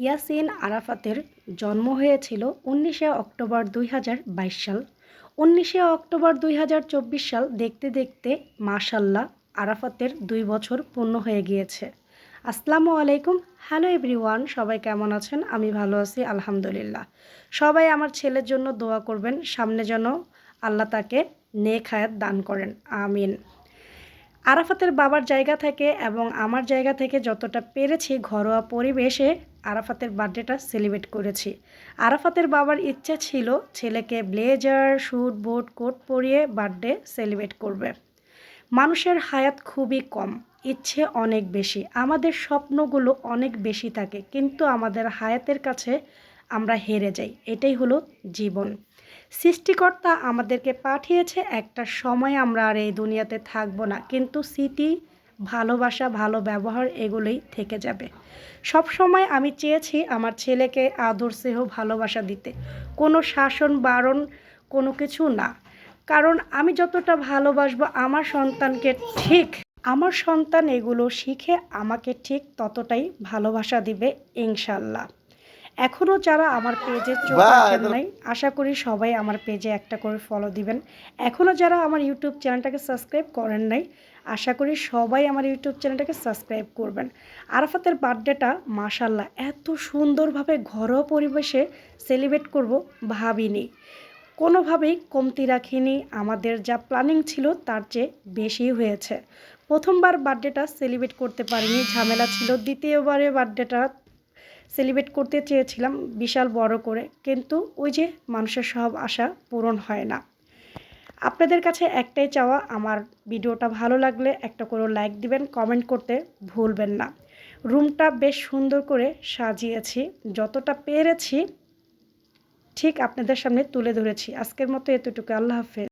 ইয়াসিন আরাফাতের জন্ম হয়েছিল উনিশে অক্টোবর দুই হাজার বাইশ সাল। উনিশে অক্টোবর দুই হাজার চব্বিশ সাল দেখতে দেখতে মাশাল্লাহ আরাফাতের দুই বছর পূর্ণ হয়ে গিয়েছে। আসসালামু আলাইকুম। হ্যালো এভরিওয়ান, সবাই কেমন আছেন? আমি ভালো আছি, আলহামদুলিল্লাহ। সবাই আমার ছেলের জন্য দোয়া করবেন, সামনে যেন আল্লাহ তাকে নেক হায়াত দান করেন, আমিন। আরাফাতের বাবার জায়গা থেকে এবং আমার জায়গা থেকে যতটা পেরেছি ঘরোয়া পরিবেশে আরাফাতের বার্থডেটা সেলিব্রেট করেছি। আরাফাতের বাবার ইচ্ছা ছিল ছেলেকে ব্লেজার স্যুট বুট, কোট পরিয়ে বার্থডে সেলিব্রেট করবে। মানুষের হায়াত খুবই কম, ইচ্ছে অনেক বেশি, আমাদের স্বপ্নগুলো অনেক বেশি থাকে, কিন্তু আমাদের হায়াতের কাছে আমরা হেরে যাই, এটাই হলো জীবন। সৃষ্টিকর্তা আমাদেরকে পাঠিয়েছে, একটা সময় আমরা আর এই দুনিয়াতে থাকব না। কিন্তু স্মৃতি, ভালোবাসা, ভালো ব্যবহার এগুলোই থেকে যাবে। সব সময় আমি চেয়েছি আমার ছেলেকে আদর, স্নেহ, ভালোবাসা দিতে। কোনো শাসন, বারণ, কোনো কিছু না। কারণ আমি যতটা ভালোবাসবো আমার সন্তানকে ঠিক, আমার সন্তান এগুলো শিখে আমাকে ঠিক ততটাই ভালোবাসা দিবে ইনশাল্লাহ। এখনও যারা আমার পেজে চোখ রাখেন নাই আশা করি সবাই আমার পেজে একটা করে ফলো দিবেন। এখনও যারা আমার ইউটিউব চ্যানেলটাকে সাবস্ক্রাইব করেন নাই আশা করি সবাই আমার ইউটিউব চ্যানেলটাকে সাবস্ক্রাইব করবেন। আরাফাতের বার্থডেটা মাশাল্লাহ এত সুন্দরভাবে ঘরোয়া পরিবেশে সেলিব্রেট করব ভাবিনি। কোনোভাবেই কমতি রাখিনি আমাদের যা প্ল্যানিং ছিল তার চেয়ে বেশি হয়েছে। প্রথমবার বার্থডেটা সেলিব্রেট করতে পারিনি ঝামেলা ছিল দ্বিতীয়বারে বার্থডেটা সেলিব্রেট করতে চেয়েছিলাম বিশাল বড় করে, কিন্তু ওই যে মানুষের সব আশা পূরণ হয় না। আপনাদের কাছে একটাই চাওয়া, আমার ভিডিওটা ভালো লাগলে একটা করে লাইক দিবেন কমেন্ট করতে ভুলবেন না। রুমটা বেশ সুন্দর করে সাজিয়েছি, যতটা পেরেছি ঠিক আপনাদের সামনে তুলে ধরেছি। আজকের মতো এতটুকু, আল্লাহ হাফেজ।